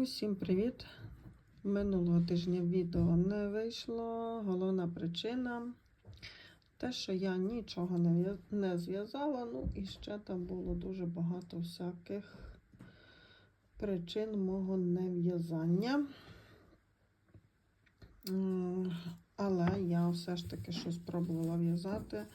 Усім привіт! Минулого тижня відео не вийшло. Головна причина те, що я нічого не зв'язала. Ну і ще там було дуже багато всяких причин мого нев'язання. Але я все ж таки щось пробувала в'язати.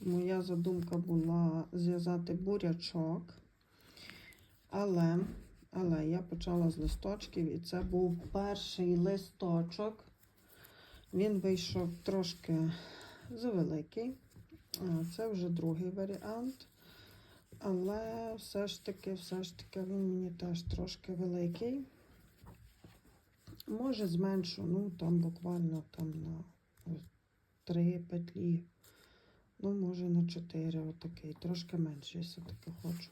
Моя задумка була зв'язати бурячок. Але, але я почала з листочків, і це був перший листочок. Він вийшов трошки завеликий. Це вже другий варіант. Але все ж таки, все ж таки, він мені теж трошки великий. Може, зменшу, ну там буквально там на три петлі. Ну, може, на чотири отакий. Трошки менше, я все-таки хочу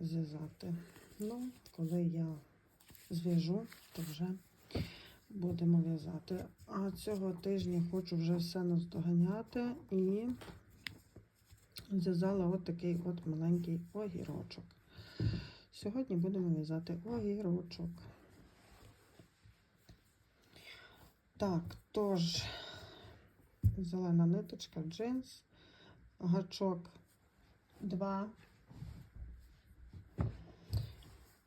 зв'язати. Ну, коли я зв'яжу, то вже будемо в'язати. А цього тижня хочу вже все наздоганяти і зв'язала от такий от маленький огірочок. Сьогодні будемо в'язати огірочок. Так, тож, зелена ниточка, джинс, гачок 2.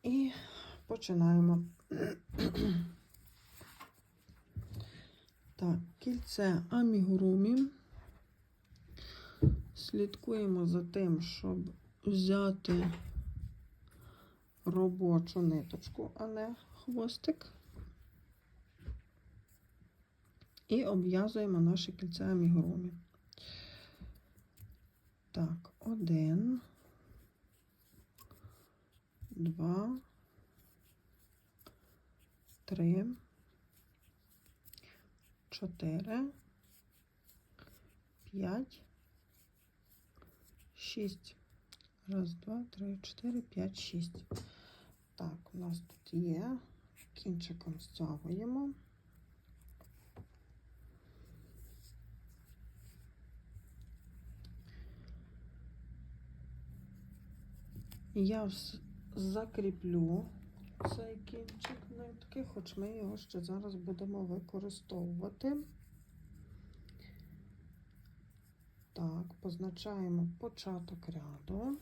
І починаємо. Так, кільце амігурумі. Слідкуємо за тим, щоб взяти робочу ниточку, а не хвостик. І обв'язуємо наше кільце амігурумі. Так, один, два, три, чотири, п'ять, шість. Раз, два, три, чотири, п'ять, шість. Так, у нас тут є. Кінчиком стягуємо. Я вс- закріплю цей кінчик нитки, хоч ми його ще зараз будемо використовувати. Так, позначаємо початок ряду.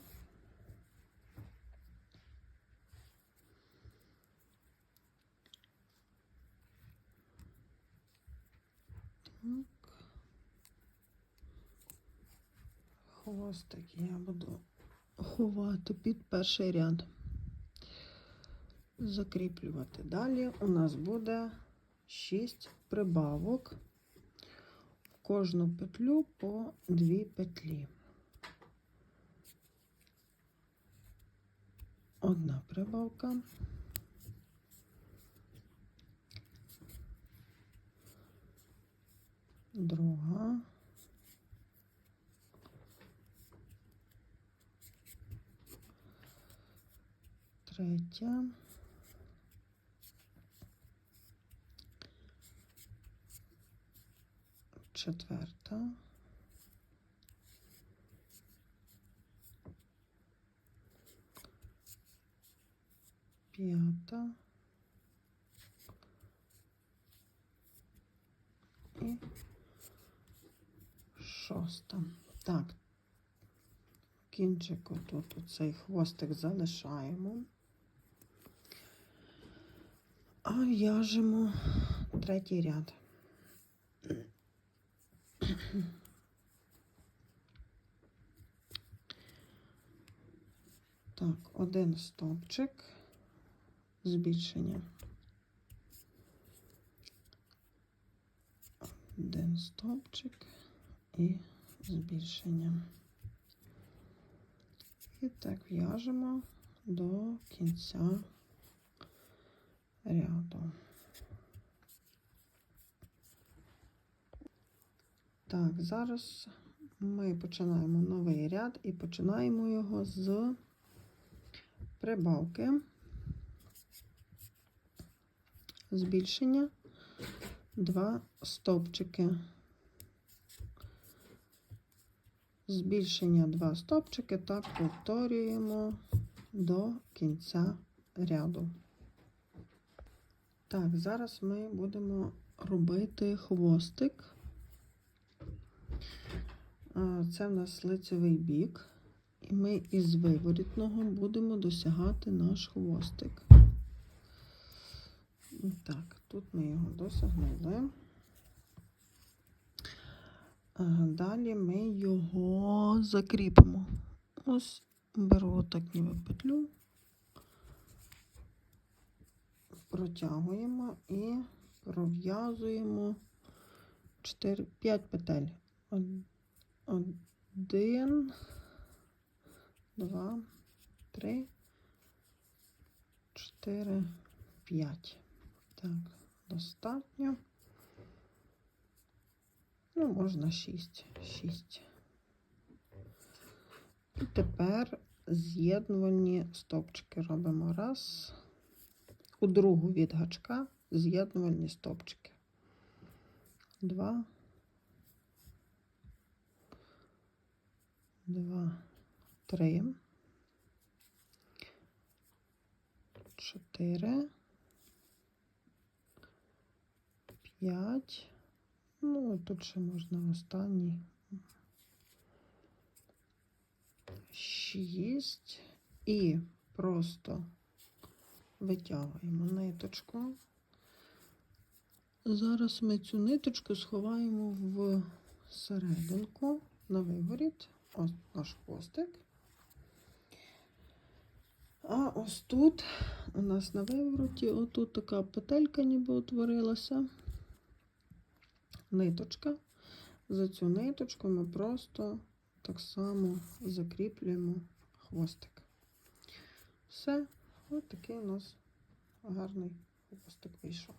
Так. Хвостик я буду ховати під перший ряд. Закріплювати. Далі у нас буде 6 прибавок. В кожну петлю по 2 петлі. Одна прибавка. Друга. Третя. Четверта. П'ята. І шоста. Так, кінчику тут оцей хвостик залишаємо. А в'яжемо третій ряд. Так, один стовпчик, збільшення. Один стовпчик і збільшення. І так в'яжемо до кінця ряду. Так, зараз ми починаємо новий ряд і починаємо його з прибавки, збільшення, два стовпчики. Збільшення два стовпчики та повторюємо до кінця ряду. Так, зараз ми будемо робити хвостик. Це в нас лицевий бік. І ми із виворітного будемо досягати наш хвостик. Так, тут ми його досягнули. А, Далі ми його закріпимо. Ось беру отак ніби петлю, протягуємо і пров'язуємо 4, 5 петель. Од- Один, два, три, чотири, п'ять. Так, достатньо. Ну, можна шість. Шість. І тепер з'єднувальні стопчики робимо. Раз. У другу від гачка з'єднувальні стопчики. Два. Два. Три. Чотири. П'ять. Ну, тут ще можна останній. Шість. І просто витягуємо ниточку. Зараз ми цю ниточку сховаємо в серединку на виворіт. Ось наш хвостик. А ось тут у нас на вивороті, отут така петелька ніби утворилася. Ниточка. За цю ниточку ми просто так само закріплюємо хвостик. Все, ось такий у нас гарний хвостик вийшов.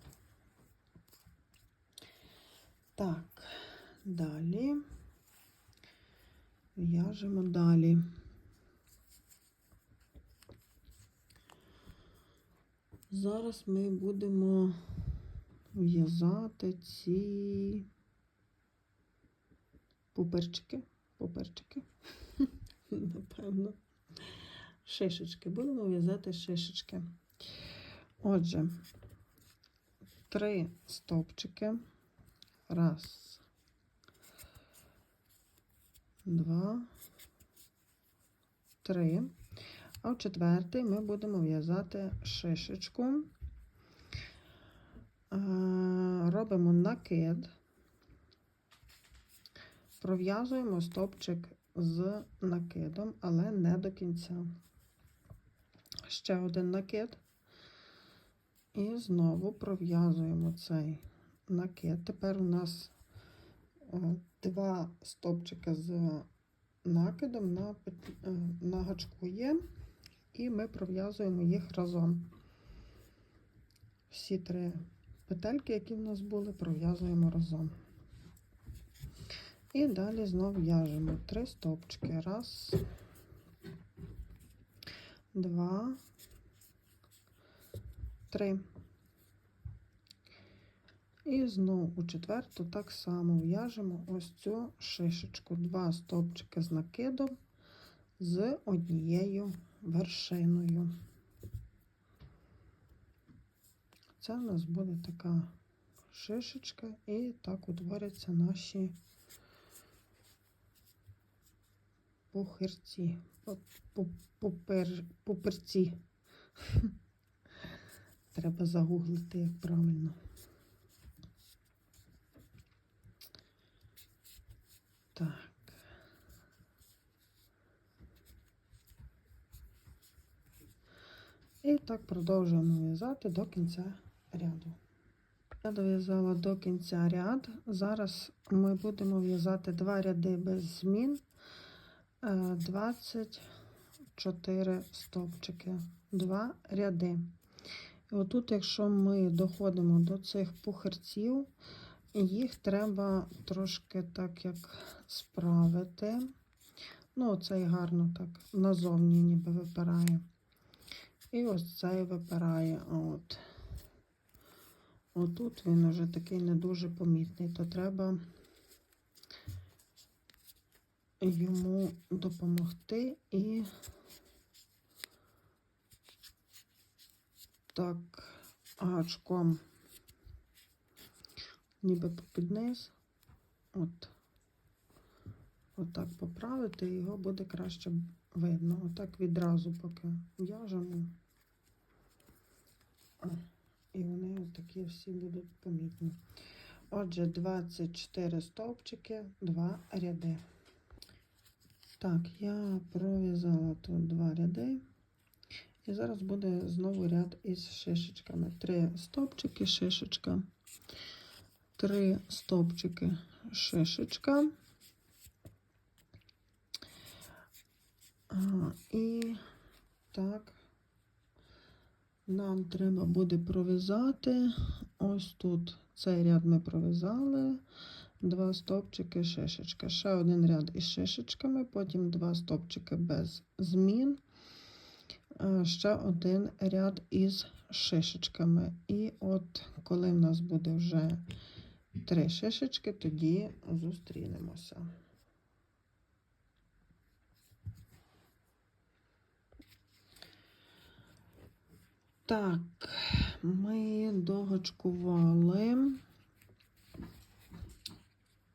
Так, далі в'яжемо далі. Зараз ми будемо в'язати ці пуперчики. Пуперчики. Напевно. Шишечки. Будемо в'язати шишечки. Отже, три стовпчики. Раз. Два. Три. А в четвертий ми будемо в'язати шишечку. Е, Робимо накид. Пров'язуємо стопчик з накидом, але не до кінця. Ще один накид. І знову пров'язуємо цей накид. Тепер у нас е, два стопчики з накидом на, е, на гачку є, і ми пров'язуємо їх разом. Всі три петельки, які в нас були, пров'язуємо разом. І далі знову в'яжемо три стопчики. Раз, два, три. І знову у четверту так само в'яжемо ось цю шишечку. Два стовпчики з накидом з однією вершиною. Це у нас буде така шишечка, і так утворяться наші пупер, пуперці. Треба загуглити, як правильно. Так. І так продовжуємо в'язати до кінця ряду. Я дов'язала до кінця ряд. Зараз ми будемо в'язати два ряди без змін. Е, 24 стовпчики, два ряди. І отут, якщо ми доходимо до цих пухарців, їх треба трошки так як справити. Ну, цей гарно так назовні ніби випирає. І ось цей випирає. От. Отут він уже такий не дуже помітний, то треба йому допомогти і так гачком ніби під низ. От. Отак поправити, його буде краще видно. Отак відразу поки в'яжемо. І вони отакі всі будуть помітні. Отже, 24 стовпчики, 2 ряди. Так, я пров'язала тут два ряди. І зараз буде знову ряд із шишечками. Три стовпчики, шишечка. Три стовпчики, шишечка. І так, нам треба буде пров'язати. Ось тут цей ряд ми пров'язали. Два стовпчики, шишечка. Ще один ряд із шишечками, потім два стовпчики без змін. Е, Ще один ряд із шишечками. І от коли в нас буде вже три шишечки, тоді зустрінемося. Так, ми догачкували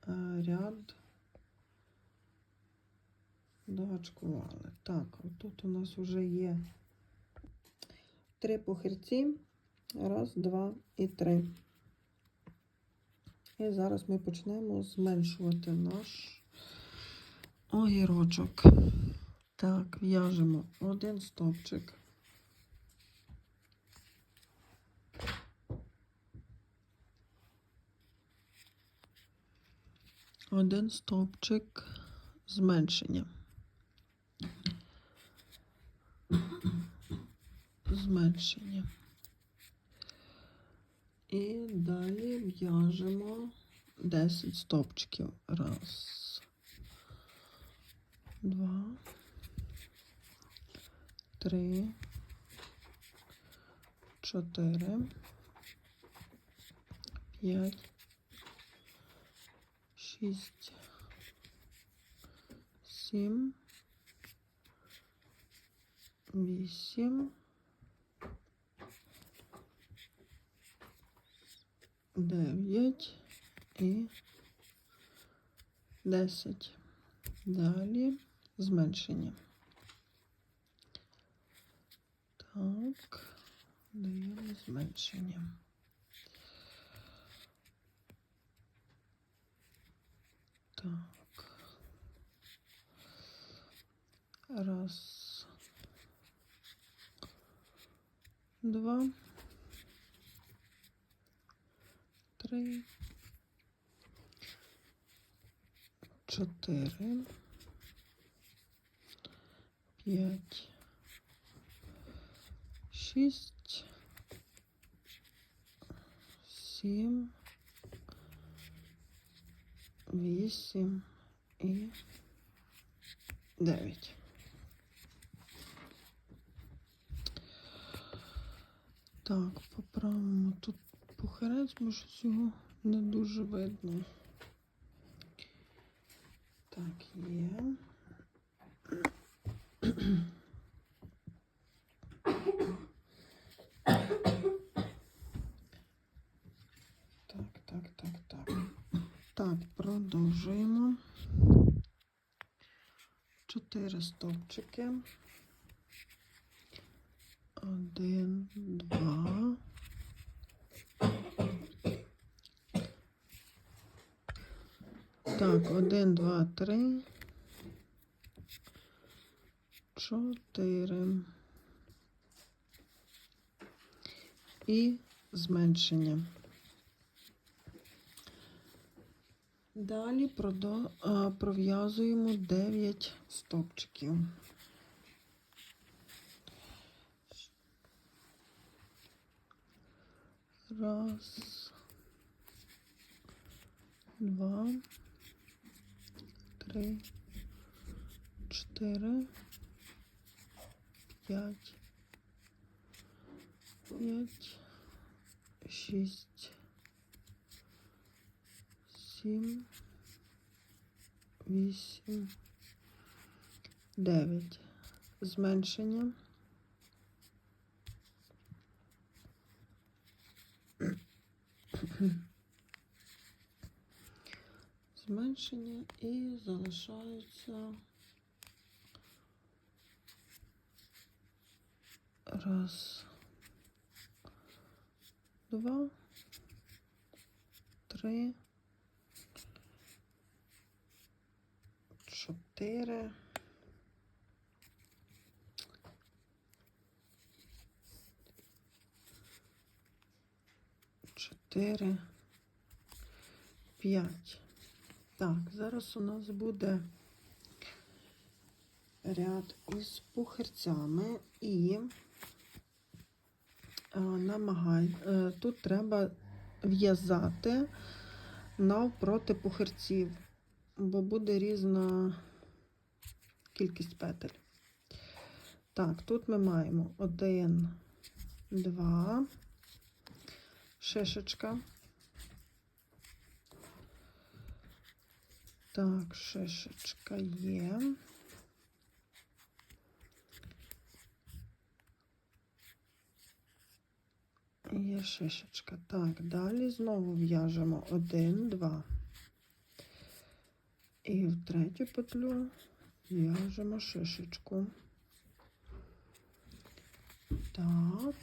е, ряд. Догачкували. Так, тут у нас вже є три похирці. Раз, два і три. І зараз ми почнемо зменшувати наш огірочок. Так, в'яжемо один стовпчик. Один стовпчик зменшення. Зменшення. І далі в'яжемо 10 стовпчиків. Раз, два, три, чотири, п'ять, шість, сім, вісім, дев'ять і десять. Далі зменшення. Так, даємо зменшення. Так. Раз. Два. Три. Чотири. П'ять. Шість. Сім. Вісім і дев'ять. Так, поправимо тут пухарець, бо щось його не дуже видно. Так, є. Так, так, так, так. Так, продовжуємо. Чотири стовпчики. Один, два. Так, один, два, три. Чотири. І зменшення. Далі пров'язуємо 9 стопчиків. Раз, два, три, чотири, п'ять, п'ять, шість, сім, вісім, дев'ять. Зменшення. Зменшення і залишаються раз, два, три, чотири. Чотири, п'ять. Так, зараз у нас буде ряд із пухирцями і е, намагай. е, Тут треба в'язати навпроти пухирців, бо буде різна кількість петель. Так, тут ми маємо один, два, шишечка. Так, шишечка є. Є шишечка. Так, далі знову в'яжемо один, два. І в третю петлю в'яжемо шишечку. Так.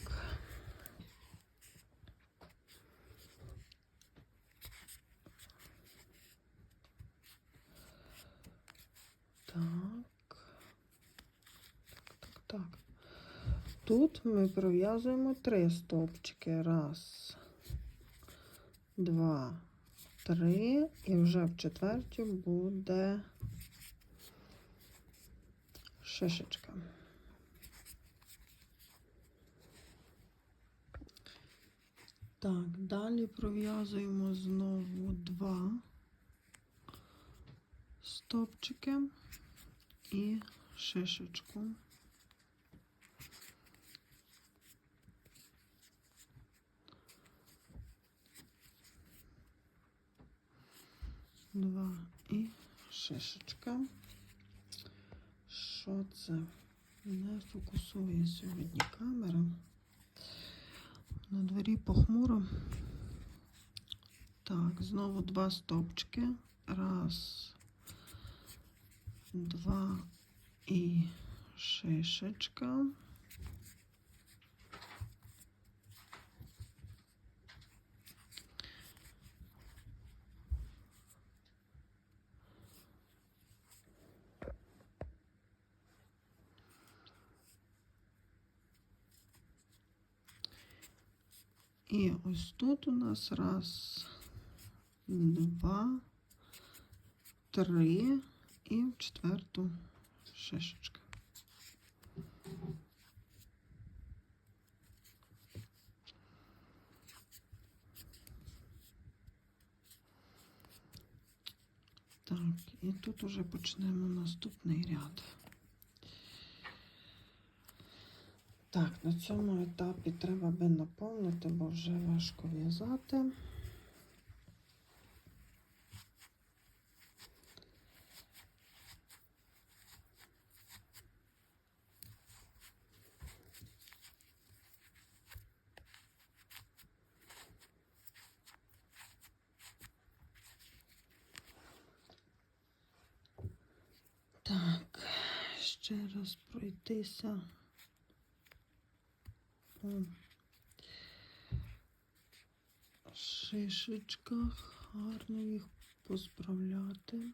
Так. Так, так, так. Тут ми пров'язуємо три стовпчики. Раз, два, три. І вже в четвертій буде шишечка. Так, далі пров'язуємо знову два стовпчики і шишечку. Два і шишечка. Що це? Не фокусує сьогодні камера. На дворі похмуро. Так, знову два стовпчики. Раз, два і шишечка. І ось тут у нас раз, два, три і в четверту шишечка. Так, і тут уже почнемо наступний ряд. Так, на цьому етапі треба би наповнити, бо вже важко в'язати. Так, ще раз пройтися. Шишечках, гарно їх посправляти.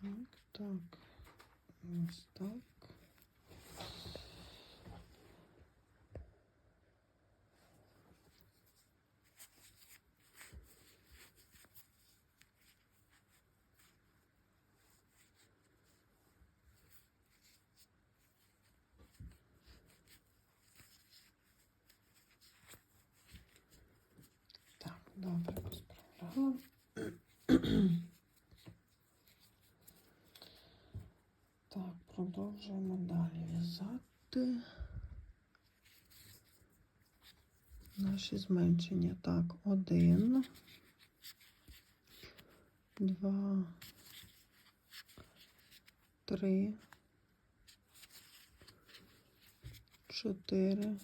Так, так, ось. Так, Так, продовжуємо далі в'язати. Наші зменшення. Так, один, два, три, чотири,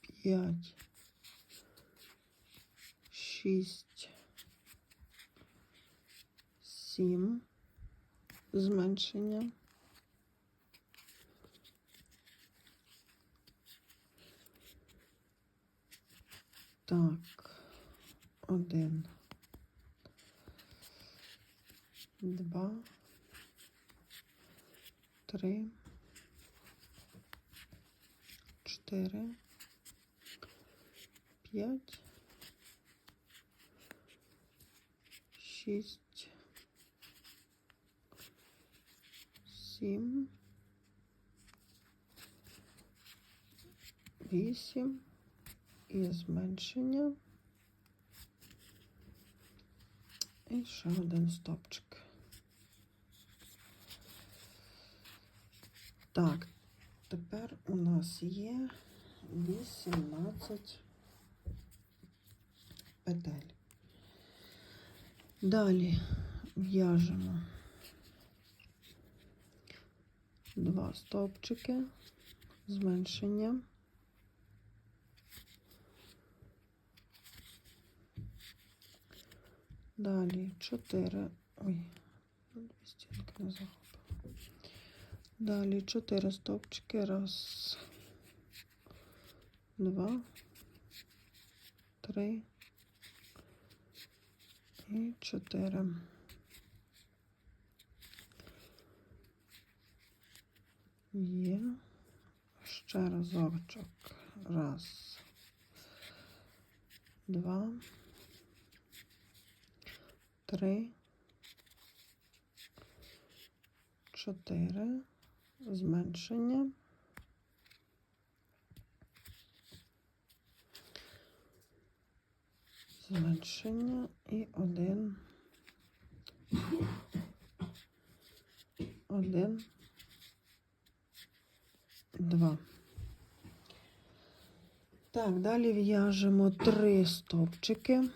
п'ять, шість, сім. Зменшення. Так, один, два, три, чотири, п'ять, шість, сім, вісім і зменшення. І ще один стопчик. Так, тепер у нас є 18 петель. Далі в'яжемо два стовпчики, зменшення. Далі 4. Ой, дві стінки не захопила. Далі 4 стовпчики. Раз, два, три і чотири. Є. Ще разочок. Раз, два три, чотири, зменшення. Зменшення і один. Один, два. Так, далі в'яжемо три стовпчики.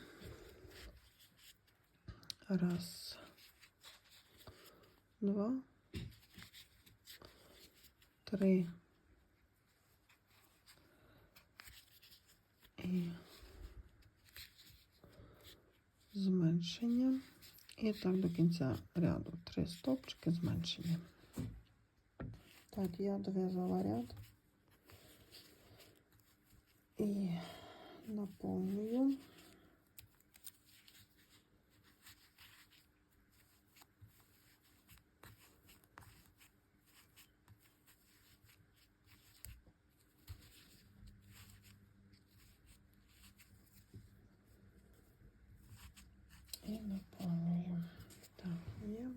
Раз, два, три. І зменшення. І так до кінця ряду. Три стопчики зменшення. Так, я дов'язала ряд і наповнюю. І наповнюю. Так, є.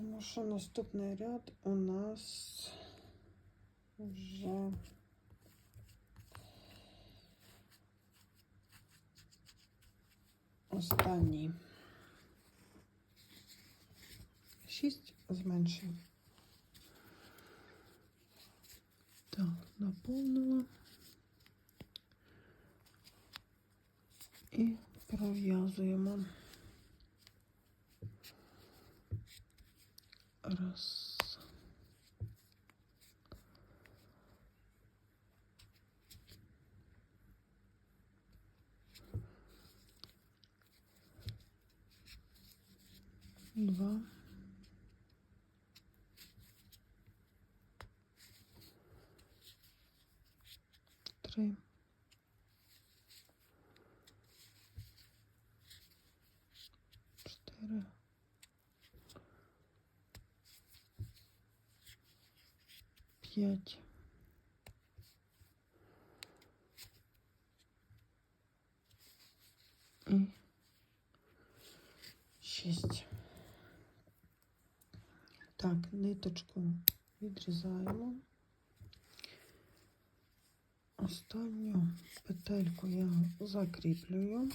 Тому що наступний ряд у нас вже останній. Шість зменшень. Так, наповнила і пров'язуємо. Раз. Два. Три. Чотири. П'ять. І шість. Так, ниточку відрізаємо. Останню петельку я закріплюю.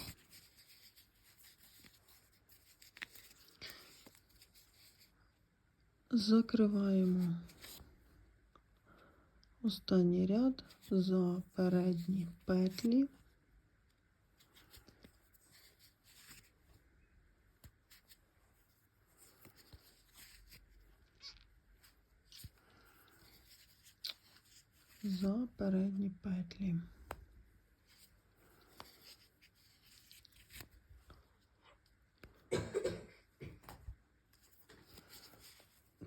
Закриваємо останній ряд за передні петлі. За передні петлі.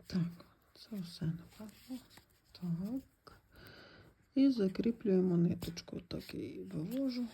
Так, це все напевно. Так. І закріплюємо ниточку. Так і вивожу.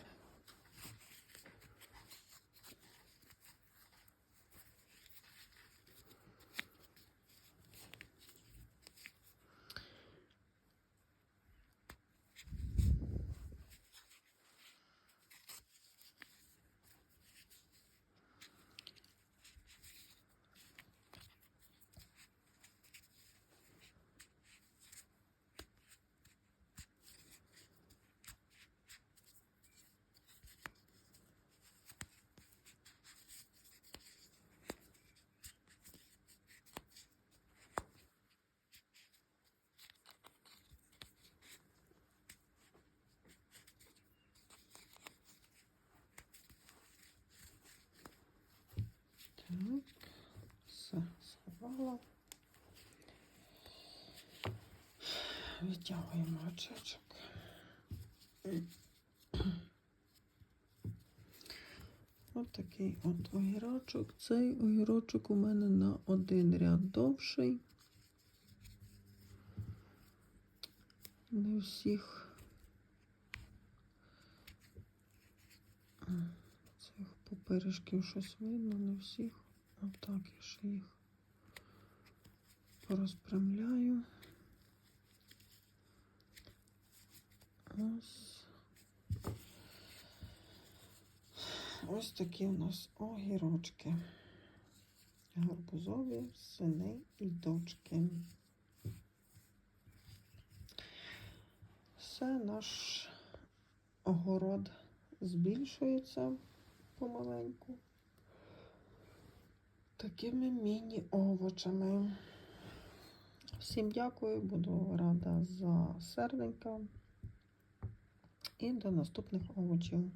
Так, все сховала. Витягуємо гачечок. Ось такий от огірочок. Цей огірочок у мене на один ряд довший. Не всіх цих поперечків щось видно, не всіх. Отак я ще їх порозпрямляю. Ось. Ось такі у нас огірочки. Гарбузові сини і дочки. Все, наш огород збільшується помаленьку. Такими міні-овочами. Всім дякую, буду рада за серденька. І до наступних овочів.